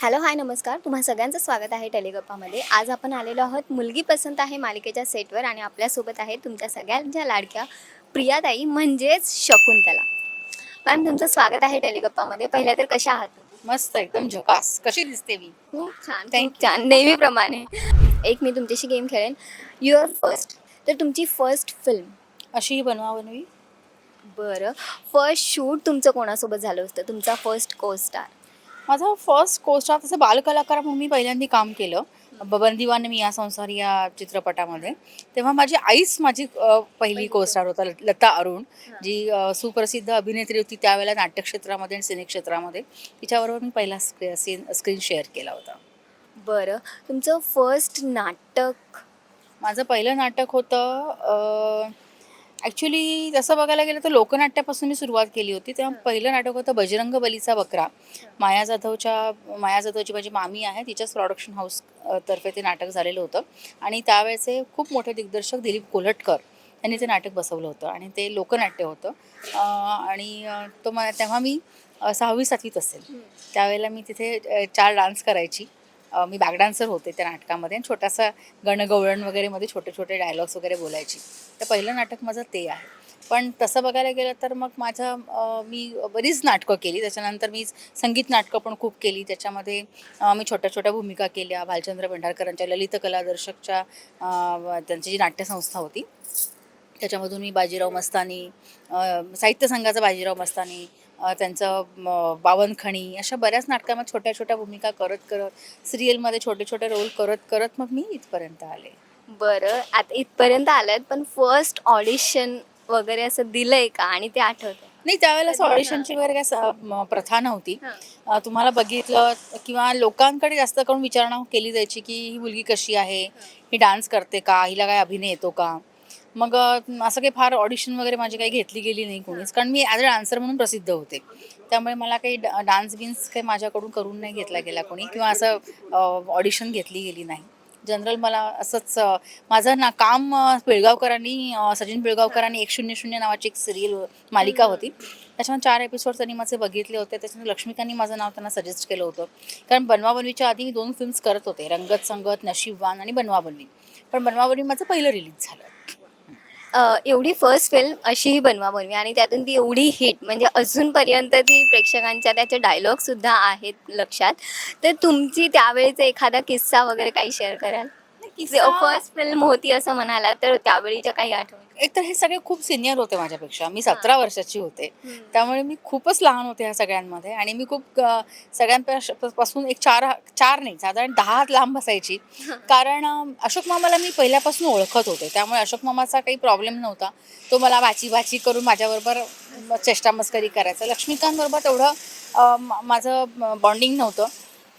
Hello hi नमस्कार. तुम्हा सगळ्यांचं स्वागत आहे टेलिगप्पामध्ये. आज आपण आलेलो आहोत मुलगी पसंत आहे मालिकेच्या सेटवर आणि आपल्यासोबत आहे तुमच्या सगळ्यांच्या लाडक्या प्रियाताई म्हणजेच शकुंतला. मॅम तुमचं स्वागत आहे टेलिगप्पामध्ये. पहिल्या तर कशा आहात मस्त एकदम झकास कशी दिसते मी? खूप छान खूप छान. नेहमीप्रमाणे. एक मी तुमच्याशी गेम खेळेन. युअर फर्स्ट तर तुमची फर्स्ट फिल्म अशी बनवा बनवी. बरं. फर्स्ट शूट तुमचं कोणासोबत झालं होतं? तुमचा फर्स्ट को स्टार माझा फर्स्ट कोस्टार तसं बालकलाकार म्हणून मी पहिल्यांदा काम केलं. बबन दिवान मी या संसार या चित्रपटामध्ये. तेव्हा माझी आईच माझी पहिली कोस्टार होता लता अरुण जी सुप्रसिद्ध अभिनेत्री होती त्यावेळेला नाट्यक्षेत्रामध्ये आणि सिने क्षेत्रामध्ये तिच्याबरोबर मी पहिला सीन स्क्रीन शेअर केला होता. बरं. तुमचं फर्स्ट नाटक? माझं पहिलं नाटक होतं ॲक्च्युली तसं बघायला गेलं तर लोकनाट्यापासून मी सुरुवात केली होती. तेव्हा पहिलं नाटक होतं बजरंग बलीचा बकरा. माया जाधवच्या माया जाधवची माझी मामी आहे तिच्याच प्रॉडक्शन हाऊस तर्फे ते नाटक झालेलं होतं. आणि त्यावेळेचे खूप मोठे दिग्दर्शक दिलीप कोल्हटकर यांनी ते नाटक बसवलं होतं आणि ते लोकनाट्य होतं. आणि तो मला तेव्हा मी सहावी सातवीत असेल. त्यावेळेला मी तिथे चार डान्स करायची. मी बॅक डान्सर होते त्या नाटकामध्ये. आणि छोटासा गणगवळण वगैरेमध्ये छोटे छोटे डायलॉग्स वगैरे बोलायची. तर पहिलं नाटक माझं ते आहे. पण तसं बघायला गेलं तर मग माझं मी बरीच नाटकं केली. त्याच्यानंतर मी संगीत नाटकं पण खूप केली. त्याच्यामध्ये मी छोट्या छोट्या भूमिका केल्या. भालचंद्र भंडारकरांच्या ललित कलादर्शकच्या त्यांची जी नाट्यसंस्था होती. त्याच्यामधून मी बाजीराव मस्तानी साहित्य संघाचा बाजीराव मस्तानी त्यांचं बावनखणी अशा बऱ्याच नाटकामध्ये छोट्या छोट्या भूमिका करत करत सिरियलमध्ये छोटे छोटे रोल करत करत मग मी इथपर्यंत आले. बरं आता इथपर्यंत आलात पण फर्स्ट ऑडिशन वगैरे असं दिलंय का? आणि ते आठवत नाही त्यावेळेला असं? ऑडिशनची वगैरे काय प्रथा नव्हती. हां. तुम्हाला बघितलं किंवा लोकांकडे जास्त करून विचारणा केली जायची की ही मुलगी कशी आहे? ही. डान्स करते का? हिला काय अभिनय येतो का? मग असं काही फार ऑडिशन वगैरे माझी काही घेतली गेली नाही कोणीच. कारण मी ॲज अ डान्सर म्हणून प्रसिद्ध होते. त्यामुळे मला काही डान्स बिन्स काही माझ्याकडून करून नाही घेतला गेला कोणी किंवा असं ऑडिशन घेतली गेली नाही. जनरल मला असंच माझं ना काम पिळगावकरांनी सचिन पिळगावकरांनी एक शून्य शून्य नावाची एक सिरियल मालिका होती. त्याच्यामध्ये चार एपिसोड त्यांनी माझे बघितले होते. त्याच्यामध्ये लक्ष्मीकांनी माझं नाव त्यांना सजेस्ट केलं होतं. कारण बनवाबनवीच्या आधी मी दोन फिल्म्स करत होते. रंगत संगत नशीबवान आणि बनवाबनवी. पण बनवाबनवी माझं पहिलं रिलीज झालं. एवढी फर्स्ट फिल्म अशीही बनवा बनवी आणि त्यातून ती एवढी हिट म्हणजे अजूनपर्यंत ती प्रेक्षकांच्या त्याचे डायलॉग सुद्धा आहेत लक्षात. तर तुमची त्यावेळेचा एखादा किस्सा वगैरे काही शेअर कराल? फर्स्ट फिल्म होती असं म्हणाला तर त्यावेळीच्या काही आठवणी. एक तर हे सगळे खूप सिनियर होते माझ्यापेक्षा. मी सतरा वर्षाची होते. त्यामुळे मी खूपच लहान होते ह्या सगळ्यांमध्ये. आणि मी खूप सगळ्यांपासून एक चार चार नाही साधारण दहा हात लांब बसायची कारण अशोक मामाला मी पहिल्यापासून ओळखत होते. त्यामुळे अशोक मामाचा काही प्रॉब्लेम नव्हता. तो मला भाची भाची करून माझ्याबरोबर म- चेष्टा मस्करी करायचा. लक्ष्मीकांत बरोबर तेवढं माझं बॉन्डिंग नव्हतं.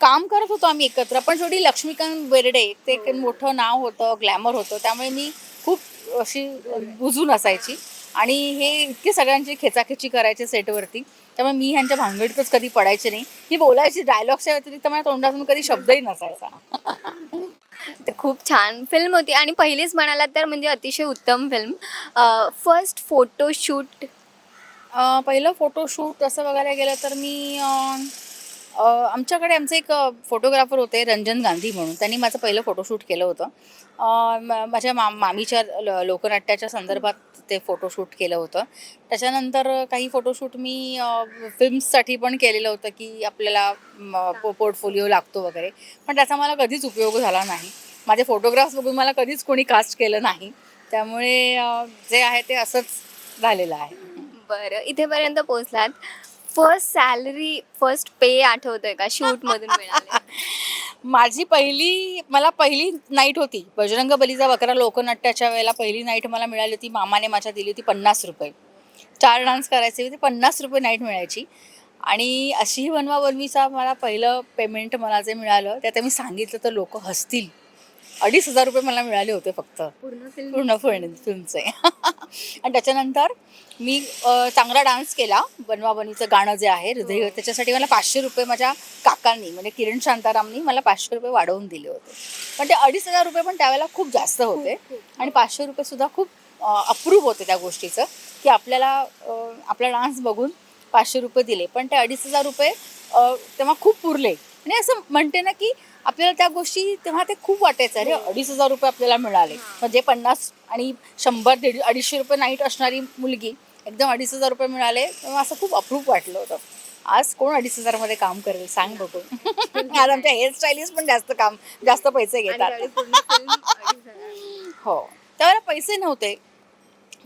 काम करत होतो आम्ही एकत्र पण शेवटी लक्ष्मीकांत बेर्डे ते एक मोठं नाव होतं ग्लॅमर होतं त्यामुळे मी खूप अशी बुजून असायची. आणि हे इतके सगळ्यांची खेचाखेची करायचे सेटवरती त्यामुळे मी ह्यांच्या भानगडीतच कधी पडायचे नाही. मी बोलायची डायलॉगच्या व्यतिरिक्त माझ्या तोंडातून कधी शब्दही नसायचा. तर खूप छान फिल्म होती. आणि पहिलीच म्हणालात तर म्हणजे अतिशय उत्तम फिल्म फर्स्ट फोटोशूट पहिलं फोटोशूट असं बघायला गेलं तर मी आमच्याकडे आमचे एक फोटोग्राफर होते रंजन गांधी म्हणून. त्यांनी माझं पहिलं फोटोशूट केलं होतं. माझ्या मा मामीच्या ल- लोकनाट्याच्या संदर्भात ते फोटोशूट केलं होतं. त्याच्यानंतर काही फोटोशूट मी फिल्म्ससाठी पण केलेलं होतं की आपल्याला पो पोर्टफोलिओ लागतो वगैरे. पण त्याचा मला कधीच उपयोग झाला नाही. माझे फोटोग्राफ्स बघून मला कधीच कोणी कास्ट केलं नाही. त्यामुळे जे आहे ते असंच झालेलं आहे. बरं. इथेपर्यंत पोचलात फर्स्ट सॅलरी फर्स्ट पे आठवतोय का? शूट मधून माझी पहिली मला पहिली नाईट होती. बजरंग बलीचा बकरा लोकनाट्याच्या वेळेला पहिली नाईट मला मिळाली होती. मामाने माझ्या दिली होती पन्नास रुपये. चार डान्स करायचे होते पन्नास रुपये नाईट मिळायची. आणि अशीही बनवा बनवीचा मला पहिलं पेमेंट मला जे मिळालं ते आता मी सांगितलं तर लोक हसतील. अडीच हजार रुपये मला मिळाले होते फक्त. पूर्ण फिल्म फिल्मचे आणि त्याच्यानंतर मी चांगला डान्स केला. बनवा बनवीचं गाणं जे आहे हृदय त्याच्यासाठी मला पाचशे रुपये माझ्या काकांनी म्हणजे किरण शांतारामनी मला पाचशे रुपये वाढवून दिले होते. पण ते अडीच हजार रुपये पण त्यावेळेला खूप जास्त होते. आणि पाचशे रुपये सुद्धा खूप अप्रूव्ह होते त्या गोष्टीचं की आपल्याला आपला डान्स बघून पाचशे रुपये दिले. पण ते अडीच हजार रुपये तेव्हा खूप पुरले आणि असं म्हणते ना की आपल्याला त्या गोष्टी तेव्हा ते खूप वाटायचं. अरे अडीच हजार रुपये आपल्याला मिळाले. म्हणजे पन्नास आणि शंभर दीड अडीचशे रुपये नाईट असणारी मुलगी एकदम अडीच हजार रुपये मिळाले. तेव्हा असं खूप अप्रूप वाटलं होतं. आज कोण अडीच हजारमध्ये काम करेल? सांग बघू. आज आमच्या हेअरस्टाईलिस्ट पण जास्त काम जास्त पैसे घेतात. हो. त्यावेळेला पैसे नव्हते.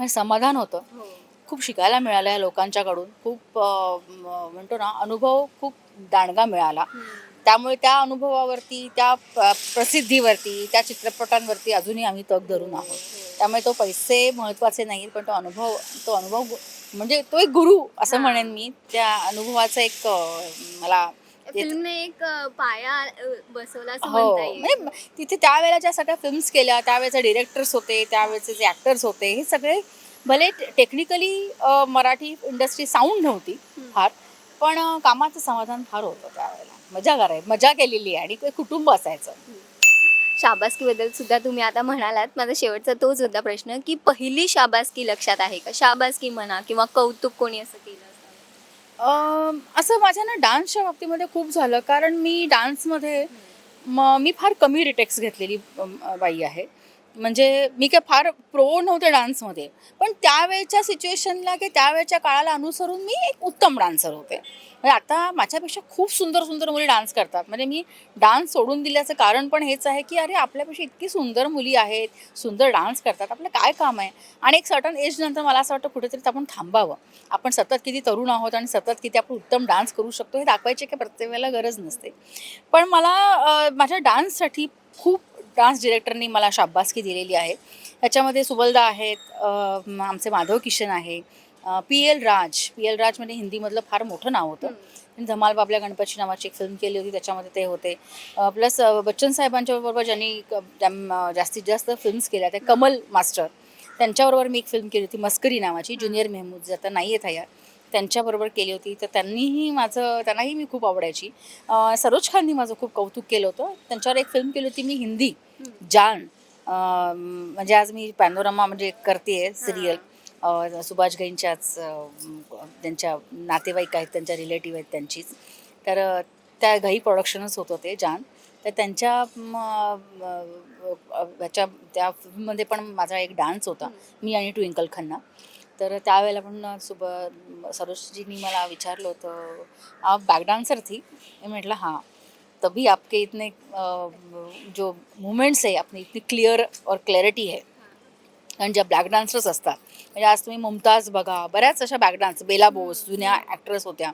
समाधान होतं. हो. खूप शिकायला मिळालं या लोकांच्याकडून. खूप म्हणतो ना अनुभव खूप दांडगा मिळाला. त्यामुळे त्या अनुभवावरती त्या प्रसिद्धीवरती त्या चित्रपटांवरती अजूनही आम्ही तग धरून आहोत. त्यामुळे तो पैसे महत्त्वाचे नाहीत पण तो अनुभव तो अनुभव म्हणजे तो एक गुरु असं. म्हणेन मी. त्या अनुभवाचं एक मला फिल्मने एक पाया बसवला हो म्हणजे तिथे त्यावेळेला ज्या सगळ्या फिल्म्स केल्या त्यावेळेचे डिरेक्टर्स होते त्यावेळेचे जे ॲक्टर्स होते हे सगळे भले टेक्निकली मराठी इंडस्ट्री साऊंड नव्हती. फार पण कामाचं समाधान फार होतं त्यावेळेला. मजा कराय मजा केलेली आहे आणि कुटुंब असायचं. शाबासकी बद्दल सुद्धा तुम्ही आता म्हणालात. माझा शेवटचा तोच होता प्रश्न की पहिली शाबासकी लक्षात आहे का? शाबासकी म्हणा किंवा कौतुक कोणी असं केलं असं माझ्या ना डान्सच्या बाबतीमध्ये खूप झालं कारण मी डान्समध्ये म मी फार कमी रिटेक्स घेतलेली बाई आहे. म्हणजे मी काय फार प्रो नव्हते डान्समध्ये पण त्यावेळच्या सिच्युएशनला की त्यावेळच्या काळाला अनुसरून मी एक उत्तम डान्सर होते. म्हणजे आता माझ्यापेक्षा खूप सुंदर सुंदर मुली डान्स करतात. म्हणजे मी डान्स सोडून दिल्याचं कारण पण हेच आहे की अरे आपल्यापेक्षा इतकी सुंदर मुली आहेत सुंदर डान्स करतात आपलं काय काम आहे? आणि एक सर्टन एज नंतर मला असं वाटतं कुठेतरी आपण थांबावं. आपण सतत किती तरुण आहोत आणि सतत किती आपण उत्तम डान्स करू शकतो हे दाखवायची काही प्रत्येक वेळेला गरज नसते. पण मला माझ्या डान्ससाठी खूप डान्स डिरेक्टरनी मला शाबासकी दिलेली आहे. त्याच्यामध्ये सुबलदा आहेत आमचे माधव किशन आहे P L Raj. P L Raj म्हणजे हिंदीमधलं फार मोठं नाव होतं. त्यांनी धमाल बाबल्या गणपती नावाची एक फिल्म केली होती त्याच्यामध्ये ते होते. प्लस बच्चन साहेबांच्या बरोबर ज्यांनी जास्तीत जास्त फिल्म्स केल्या त्या कमल मास्टर. त्यांच्याबरोबर मी एक फिल्म केली होती मस्करी नावाची ज्युनियर मेहमूद जे आता नाही आहेत ह्या त्यांच्याबरोबर केली होती. तर त्यांनीही माझं त्यांनाही मी खूप आवडायची. सरोज खाननी माझं खूप कौतुक केलं होतं. त्यांच्यावर एक फिल्म केली होती मी हिंदी. जान म्हणजे आज मी पॅनोरमा म्हणजे करते सिरियल सुभाष गैंच्याच अं, त्यांच्या नातेवाईक आहेत त्यांच्या रिलेटिव्ह आहेत त्यांचीच. तर त्या घाई प्रोडक्शनच होत होते जान तर त्यांच्या ह्याच्या त्या फिल्ममध्ये पण माझा एक डान्स होता. मी आणि ट्विंकल खन्ना. तर त्यावेळेला पण सुब सरोजजींनी मला विचारलं होतं आप बॅक डान्सर थी? मी म्हटलं हां. तभी आपके इतने जो मुवमेंट्स आहे आपली इतनी क्लिअर और क्लॅरिटी आहे कारण ज्या ब्लॅक डान्सर्स असतात म्हणजे आज तुम्ही मुमताज बघा बऱ्याच अशा बॅक डान्स बेला बोस जुन्या ॲक्ट्रेस होत्या.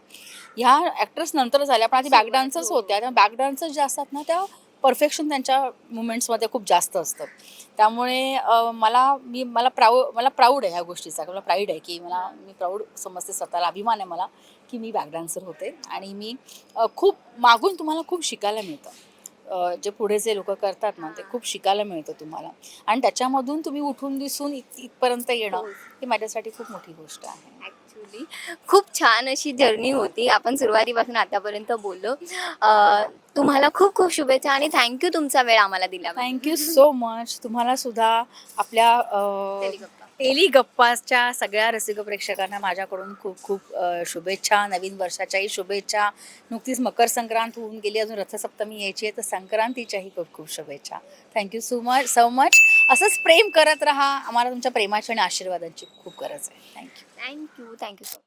ह्या ॲक्ट्रेस नंतर झाल्या पण आधी बॅक डान्सर्स होत्या. त्या बॅक डान्सर्स ज्या असतात ना त्या परफेक्शन त्यांच्या मुवमेंट्समध्ये खूप जास्त असतं. त्यामुळे मला मी मला प्राऊ मला प्राऊड आहे ह्या गोष्टीचा. मला प्राईड आहे की मला मी प्राऊड समजते स्वतःला. अभिमान आहे मला की मी बॅक डान्सर होते. आणि मी खूप मागून तुम्हाला खूप शिकायला मिळतं. जे पुढे जे लोक करतात ना ते खूप शिकायला मिळतं तुम्हाला. आणि त्याच्यामधून तुम्ही उठून दिसून इथपर्यंत येणं हो. ही माझ्यासाठी खूप मोठी गोष्ट आहे. ॲक्च्युली खूप छान अशी जर्नी होती. आपण सुरुवातीपासून आतापर्यंत बोललो. तुम्हाला खूप खूप शुभेच्छा आणि थँक्यू तुमचा वेळ आम्हाला दिला थँक्यू सो मच तुम्हाला सुद्धा आपल्या टेली गप्पाच्या सगळ्या रसिक प्रेक्षकांना माझ्याकडून खूप खूप शुभेच्छा नवीन वर्षाच्याही शुभेच्छा. नुकतीच मकर संक्रांत होऊन गेली. अजून रथसप्तमी यायची आहे. तर संक्रांतीच्याही खूप खूप शुभेच्छा. Thank you so much so much असंच प्रेम करत राहा. आम्हाला तुमच्या प्रेमाची आणि आशीर्वादांची खूप गरज आहे. Thank you thank you thank you so